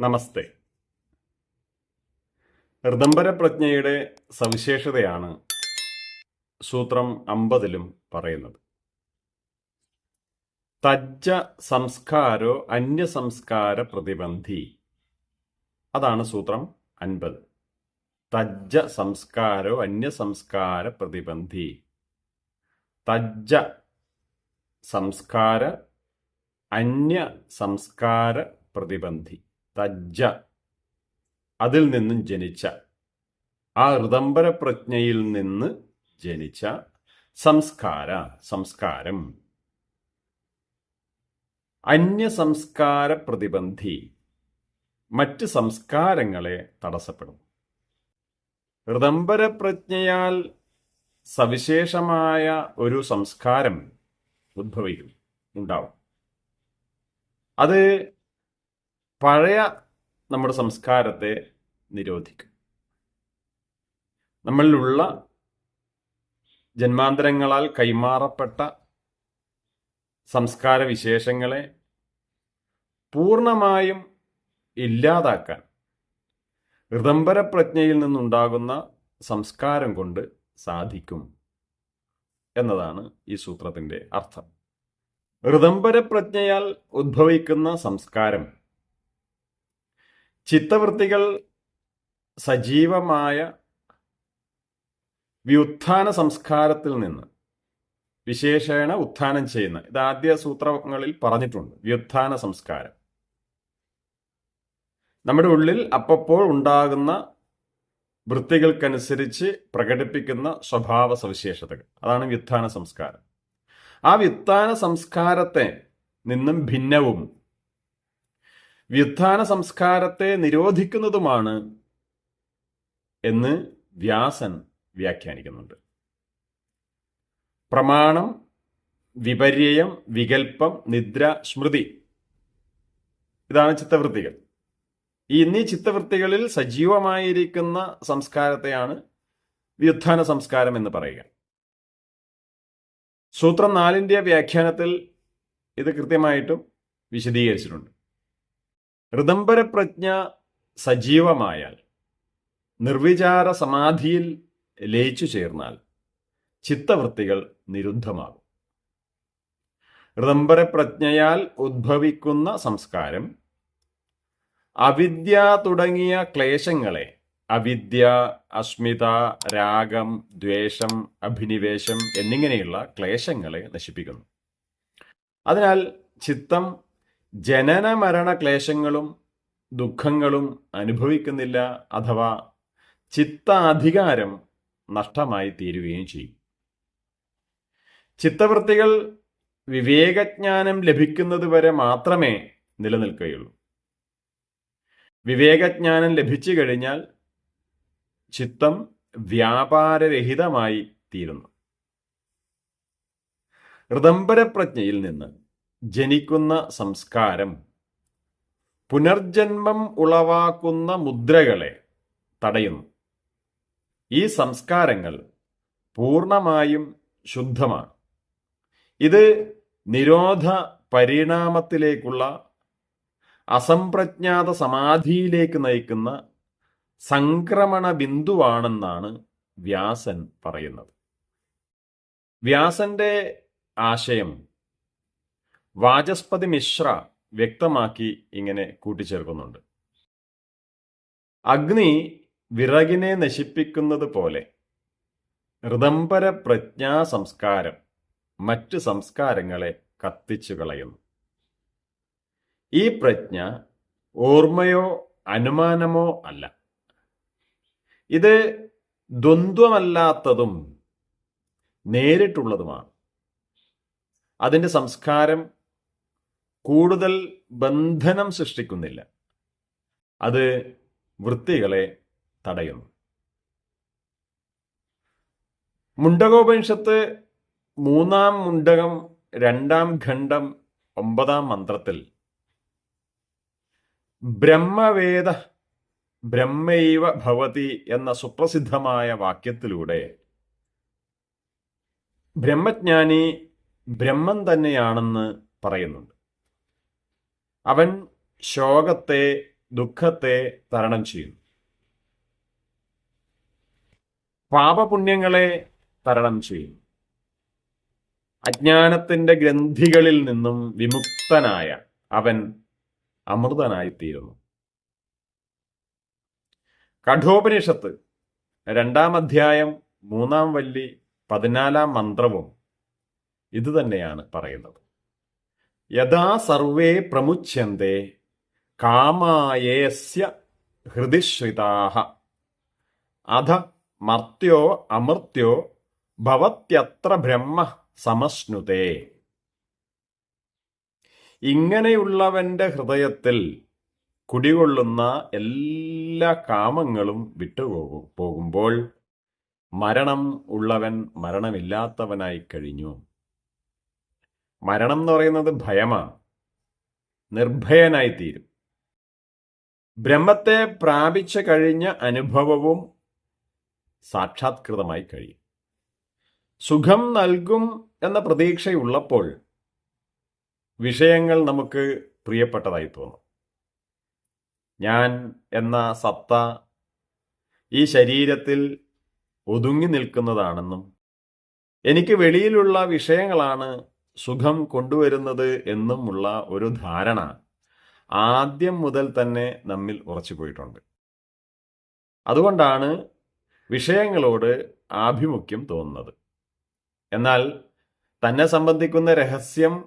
നമസ്തേ. ഋതംബര പ്രജ്ഞയുടെ സവിശേഷതയാണ് സൂത്രം അമ്പതിലും പറയുന്നത്. തജ്ജ സംസ്കാരോ അന്യസംസ്കാര പ്രതിബന്ധി. അതാണ് സൂത്രം അൻപത്. തജ്ജ സംസ്കാരോ അന്യസംസ്കാര പ്രതിബന്ധി. തജ്ജ സംസ്കാര അന്യ സംസ്കാര പ്രതിബന്ധി. തജ്ജ. അതിൽ നിന്നും ജനിച്ച. ആ ഋതംബര പ്രജ്ഞയിൽ നിന്ന് ജനിച്ച സംസ്കാര സംസ്കാരം. അന്യ സംസ്കാര പ്രതിബന്ധി മറ്റ് സംസ്കാരങ്ങളെ തടസ്സപ്പെടും. ഋതംബര പ്രജ്ഞയാൽ സവിശേഷമായ ഒരു സംസ്കാരം ഉദ്ഭവിക്കും ഉണ്ടാവും. അത് പഴയ നമ്മുടെ സംസ്കാരത്തെ നിരോധിക്കും. നമ്മളിലുള്ള ജന്മാന്തരങ്ങളാൽ കൈമാറപ്പെട്ട സംസ്കാര വിശേഷങ്ങളെ പൂർണമായും ഇല്ലാതാക്കാൻ ഋതംബര പ്രജ്ഞയിൽ നിന്നുണ്ടാകുന്ന സംസ്കാരം കൊണ്ട് സാധിക്കും എന്നതാണ് ഈ സൂത്രത്തിന്റെ അർത്ഥം. ഋതംബര പ്രജ്ഞയാൽ ഉദ്ഭവിക്കുന്ന സംസ്കാരം ചിത്തവൃത്തികൾ സജീവമായ വ്യുത്ഥാന സംസ്കാരത്തിൽ നിന്ന് വിശേഷേണ ഉത്ഥാനം ചെയ്യുന്ന ഇത് ആദ്യ സൂത്രങ്ങളിൽ പറഞ്ഞിട്ടുണ്ട് വ്യുത്ഥാന സംസ്കാരം. നമ്മുടെ ഉള്ളിൽ അപ്പപ്പോൾ ഉണ്ടാകുന്ന വൃത്തികൾക്കനുസരിച്ച് പ്രകടിപ്പിക്കുന്ന സ്വഭാവ സവിശേഷതകൾ. അതാണ് വ്യുത്ഥാന സംസ്കാരം. ആ വ്യുത്ഥാന സംസ്കാരത്തെ നിന്നും ഭിന്നവും വ്യുത്ഥാന സംസ്കാരത്തെ നിരോധിക്കുന്നതുമാണ് എന്ന് വ്യാസൻ വ്യാഖ്യാനിക്കുന്നുണ്ട്. പ്രമാണം വിപര്യം വികൽപ്പം നിദ്ര സ്മൃതി ഇതാണ് ചിത്തവൃത്തികൾ. ഈ എന്നീ ചിത്തവൃത്തികളിൽ സജീവമായിരിക്കുന്ന സംസ്കാരത്തെയാണ് വ്യുത്ഥാന സംസ്കാരം എന്ന് പറയുക. സൂത്രം നാലിന്റെ വ്യാഖ്യാനത്തിൽ ഇത് കൃത്യമായിട്ടും വിശദീകരിച്ചിട്ടുണ്ട്. ഋതംബര പ്രജ്ഞ സജീവമായാൽ നിർവിചാര സമാധിയിൽ ലയിച്ചു ചേർന്നാൽ ചിത്തവൃത്തികൾ നിരുദ്ധമാകും. ഋതംബരപ്രജ്ഞയാൽ ഉദ്ഭവിക്കുന്ന സംസ്കാരം അവിദ്യ തുടങ്ങിയ ക്ലേശങ്ങളെ അവിദ്യ അസ്മിത രാഗം ദ്വേഷം അഭിനിവേശം എന്നിങ്ങനെയുള്ള ക്ലേശങ്ങളെ നശിപ്പിക്കുന്നു. അതിനാൽ ചിത്തം ജനന മരണ ക്ലേശങ്ങളും ദുഃഖങ്ങളും അനുഭവിക്കുന്നില്ല അഥവാ ചിത്താധികാരം നഷ്ടമായി തീരുകയും ചെയ്യും. ചിത്തവൃത്തികൾ വിവേകജ്ഞാനം ലഭിക്കുന്നത് വരെ മാത്രമേ നിലനിൽക്കുകയുള്ളൂ. വിവേകജ്ഞാനം ലഭിച്ചു കഴിഞ്ഞാൽ ചിത്തം വ്യാപാരരഹിതമായി തീരുന്നു ഋതംബരപ്രജ്ഞയിൽ നിന്ന് ജനിക്കുന്ന സംസ്കാരം പുനർജന്മം ഉളവാക്കുന്ന മുദ്രകളെ തടയുന്നു. ഈ സംസ്കാരങ്ങൾ പൂർണമായും ശുദ്ധമാണ്. ഇത് നിരോധ പരിണാമത്തിലേക്കുള്ള അസംപ്രജ്ഞാത സമാധിയിലേക്ക് നയിക്കുന്ന സംക്രമണ ബിന്ദുവാണെന്നാണ് വ്യാസൻ പറയുന്നത്. വ്യാസന്റെ ആശയം വാചസ്പതി മിശ്ര വ്യക്തമാക്കി ഇങ്ങനെ കൂട്ടിച്ചേർക്കുന്നുണ്ട്. അഗ്നി വിറകിനെ നശിപ്പിക്കുന്നത് പോലെ ഋതംബര പ്രജ്ഞാ സംസ്കാരം മറ്റ് സംസ്കാരങ്ങളെ കത്തിച്ചു കളയുന്നു. ഈ പ്രജ്ഞ ഓർമ്മയോ അനുമാനമോ അല്ല. ഇത് ദ്വന്ദ്വമല്ലാത്തതും നേരിട്ടുള്ളതുമാണ്. അതിന്റെ സംസ്കാരം കൂടുതൽ ബന്ധനം സൃഷ്ടിക്കുന്നില്ല. അത് വൃത്തികളെ തടയുന്നു. മുണ്ടകോപനിഷത്ത് മൂന്നാം മുണ്ടകം രണ്ടാം ഖണ്ഡം ഒമ്പതാം മന്ത്രത്തിൽ ബ്രഹ്മവേദ ബ്രഹ്മൈവ ഭവതി എന്ന സുപ്രസിദ്ധമായ വാക്യത്തിലൂടെ ബ്രഹ്മജ്ഞാനി ബ്രഹ്മം തന്നെയാണെന്ന് പറയുന്നുണ്ട്. അവൻ ശോകത്തെ ദുഃഖത്തെ തരണം ചെയ്യുന്നു. പാപപുണ്യങ്ങളെ തരണം ചെയ്യുന്നു. അജ്ഞാനത്തിന്റെ ഗ്രന്ഥികളിൽ നിന്നും വിമുക്തനായ അവൻ അമൃതനായിത്തീരുന്നു. കഠോപനിഷത്ത് രണ്ടാം അധ്യായം മൂന്നാം വല്ലി പതിനാലാം മന്ത്രവും ഇതുതന്നെയാണ് പറയുന്നത്. യഥാ സർവേ പ്രമുച്യന്തെ കാമായേസ്യ ഹൃദിശ്രിതാഹ അധ മർത്യോ അമൃത്യോ ഭവത്യത്ര ബ്രഹ്മ സമശ്നുതേ. ഇങ്ങനെയുള്ളവന്റെ ഹൃദയത്തിൽ കുടികൊള്ളുന്ന എല്ലാ കാമങ്ങളും വിട്ടുപോകും പോകുമ്പോൾ മരണം ഉള്ളവൻ മരണമില്ലാത്തവനായി കഴിഞ്ഞു. മരണം എന്ന് പറയുന്നത് ഭയമാണ്. നിർഭയനായി തീരും ബ്രഹ്മത്തെ പ്രാപിച്ച കഴിഞ്ഞ അനുഭവവും സാക്ഷാത്കൃതമായി കഴിയും. സുഖം നൽകും എന്ന പ്രതീക്ഷയുള്ളപ്പോൾ വിഷയങ്ങൾ നമുക്ക് പ്രിയപ്പെട്ടതായി തോന്നും. ഞാൻ എന്ന സത്ത ഈ ശരീരത്തിൽ ഒതുങ്ങി നിൽക്കുന്നതാണെന്നും എനിക്ക് വെളിയിലുള്ള വിഷയങ്ങളാണ് സുഖം കൊണ്ടുവരുന്നത് എന്നുമുള്ള ഒരു ധാരണ ആദ്യം മുതൽ തന്നെ നമ്മിൽ ഉറച്ചു പോയിട്ടുണ്ട്. അതുകൊണ്ടാണ് വിഷയങ്ങളോട് ആഭിമുഖ്യം തോന്നുന്നത്. എന്നാൽ തന്നെ സംബന്ധിക്കുന്ന രഹസ്യം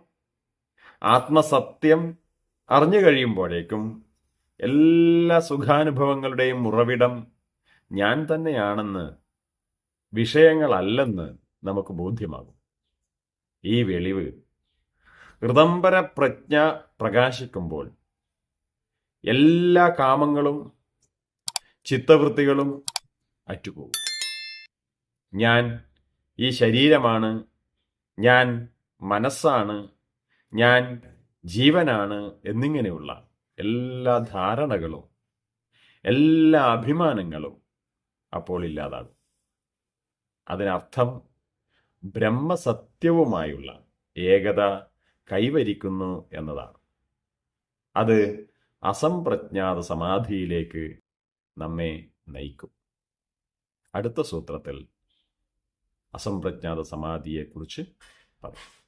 ആത്മസത്യം അറിഞ്ഞു കഴിയുമ്പോഴേക്കും എല്ലാ സുഖാനുഭവങ്ങളുടെയും ഉറവിടം ഞാൻ തന്നെയാണെന്ന് വിഷയങ്ങളല്ലെന്ന് നമുക്ക് ബോധ്യമാകും. ഈ വെളിവ് ഋതംബര പ്രജ്ഞ പ്രകാശിക്കുമ്പോൾ എല്ലാ കാമങ്ങളും ചിത്തവൃത്തികളും അറ്റുപോകും. ഞാൻ ഈ ശരീരമാണ് ഞാൻ മനസ്സാണ് ഞാൻ ജീവനാണ് എന്നിങ്ങനെയുള്ള എല്ലാ ധാരണകളും എല്ലാ അഭിമാനങ്ങളും അപ്പോൾ ഇല്ലാതാകും. അതിനർത്ഥം ബ്രഹ്മസത്യവുമായുള്ള ഏകത കൈവരിക്കുന്നു എന്നതാണ്. അത് അസംപ്രജ്ഞാത സമാധിയിലേക്ക് നമ്മെ നയിക്കും. അടുത്ത സൂത്രത്തിൽ അസംപ്രജ്ഞാത സമാധിയെക്കുറിച്ച് പറയും.